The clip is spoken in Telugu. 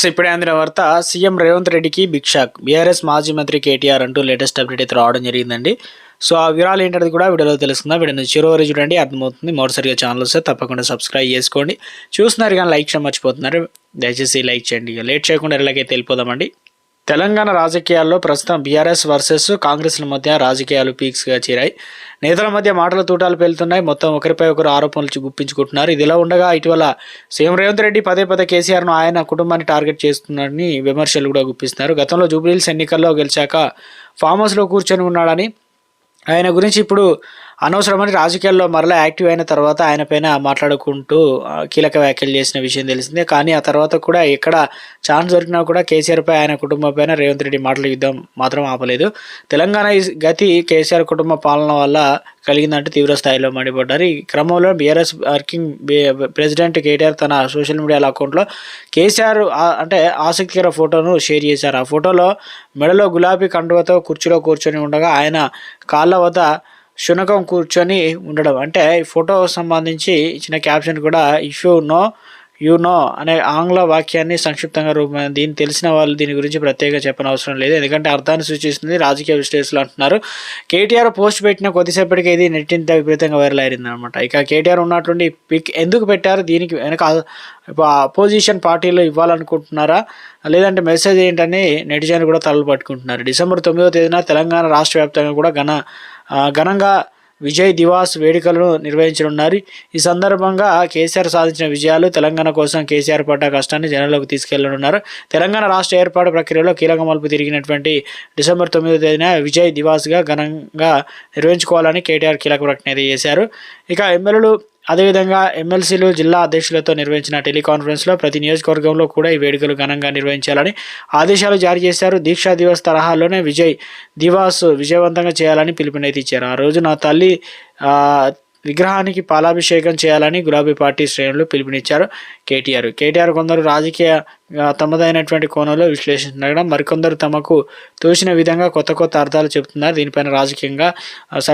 ఫ్రెండ్స్ ఇప్పుడే అందిన వార్త సీఎం రేవంత్ రెడ్డికి బిగ్ షాక్ బీఆర్ఎస్ మాజీ మంత్రి కేటీఆర్ అంటూ లేటెస్ట్ అప్డేట్ అయితే రావడం జరిగిందండి. సో ఆ వివరాలు ఏంటనేది కూడా వీడియోలో తెలుసుకుందాం. వీడియోని చివరి చూడండి అర్థమవుతుంది. మొదటిసారిగా ఛానల్ వస్తే తప్పకుండా సబ్స్క్రైబ్ చేసుకోండి. చూస్తున్నారు కానీ లైక్ చేయడం మర్చిపోతున్నారు. దయచేసి లైక్ చేయండి. ఇక లేట్ చేయకుండా ఎలాగైతే వెళ్ళిపోదామండి. తెలంగాణ రాజకీయాల్లో ప్రస్తుతం బీఆర్ఎస్ వర్సెస్ కాంగ్రెస్ల మధ్య రాజకీయాలు పీక్స్గా చేరాయి. నేతల మధ్య మాటల తూటాలు పేలుతున్నాయి. మొత్తం ఒకరిపై ఒకరు ఆరోపణలు గుప్పించుకుంటున్నారు. ఇదిలా ఉండగా ఇటీవల సీఎం రేవంత్ రెడ్డి పదే పదే కేసీఆర్ను ఆయన కుటుంబాన్ని టార్గెట్ చేస్తున్నారని విమర్శలు కూడా గుప్పిస్తున్నారు. గతంలో జూబ్లీహిల్స్ ఎన్నికల్లో గెలిచాక ఫామ్ హౌస్లో కూర్చొని ఉన్నాడని ఆయన గురించి ఇప్పుడు అనవసరమని రాజకీయాల్లో మరలా యాక్టివ్ అయిన తర్వాత ఆయన పైన మాట్లాడుకుంటూ కీలక వ్యాఖ్యలు చేసిన విషయం తెలిసిందే. కానీ ఆ తర్వాత కూడా ఎక్కడ ఛాన్స్ దొరికినా కూడా కేసీఆర్ పై ఆయన కుటుంబం పైన రేవంత్ రెడ్డి మాటల యుద్ధం మాత్రం ఆపలేదు. తెలంగాణ గతి కేసీఆర్ కుటుంబ పాలన వల్ల కలిగిందంటే తీవ్ర స్థాయిలో మండిపడ్డారు. ఈ క్రమంలో బీఆర్ఎస్ వర్కింగ్ ప్రెసిడెంట్ కేటీఆర్ తన సోషల్ మీడియా అకౌంట్లో కేసీఆర్ అంటే ఆసక్తికర ఫోటోను షేర్ చేశారు. ఆ ఫోటోలో మెడలో గులాబీ కండువతో కుర్చీలో కూర్చొని ఉండగా ఆయన కాళ్ళ వద్ద శునకం కూర్చొని ఉండడం. అంటే ఈ ఫోటో సంబంధించి ఇచ్చిన క్యాప్షన్ కూడా ఇష్యూ నో యునో అనే ఆంగ్ల వాక్యాన్ని సంక్షిప్తంగా రూపం దీన్ని తెలిసిన వాళ్ళు దీని గురించి ప్రత్యేకంగా చెప్పనవసరం అవసరం లేదు. ఎందుకంటే అర్థాన్ని సూచిస్తుంది రాజకీయ విశ్లేషకులు అంటున్నారు. కేటీఆర్ పోస్ట్ పెట్టిన కొద్దిసేపటికి ఇది నెట్టింత విపరీతంగా వైరల్ అయింది అనమాట ఇక కేటీఆర్ ఉన్నటువంటి పిక్ ఎందుకు పెట్టారు? దీనికి వెనక అపోజిషన్ పార్టీలు ఇవ్వాలనుకుంటున్నారా? లేదంటే మెసేజ్ ఏంటని నెటిజన్ కూడా తలలు పట్టుకుంటున్నారు. డిసెంబర్ తొమ్మిదో తేదీన తెలంగాణ రాష్ట్ర వ్యాప్తంగా కూడా ఘన ఘనంగా విజయ్ దివాస్ వేడుకలను నిర్వహించనున్నారు. ఈ సందర్భంగా కేసీఆర్ సాధించిన విజయాలు తెలంగాణ కోసం కేసీఆర్ పడ్డ కష్టాన్ని జనంలోకి తీసుకెళ్ళనున్నారు. తెలంగాణ రాష్ట్ర ఏర్పాటు ప్రక్రియలో కీలక మలుపు తిరిగినటువంటి డిసెంబర్ తొమ్మిదో తేదీన విజయ్ దివాస్గా ఘనంగా నిర్వహించుకోవాలని కేటీఆర్ కీలక ప్రకటన చేశారు. ఇక ఎమ్మెల్యేలు అదేవిధంగా ఎమ్మెల్సీలు జిల్లా అధ్యక్షులతో నిర్వహించిన టెలికాన్ఫరెన్స్లో ప్రతి నియోజకవర్గంలో కూడా ఈ వేడుకలు ఘనంగా నిర్వహించాలని ఆదేశాలు జారీ చేశారు. దీక్షా దివస్ తరహాలోనే విజయ్ దివాస్ విజయవంతంగా చేయాలని పిలుపునైతే ఇచ్చారు. ఆ రోజు నా తల్లి విగ్రహానికి పాలాభిషేకం చేయాలని గులాబీ పార్టీ శ్రేణులు పిలుపునిచ్చారు. కేటీఆర్ కేటీఆర్ కొందరు రాజకీయ తమదైనటువంటి కోణంలో విశ్లేషించడం మరికొందరు తమకు తోచిన విధంగా కొత్త కొత్త అర్థాలు చెబుతున్నారు. దీనిపైన రాజకీయంగా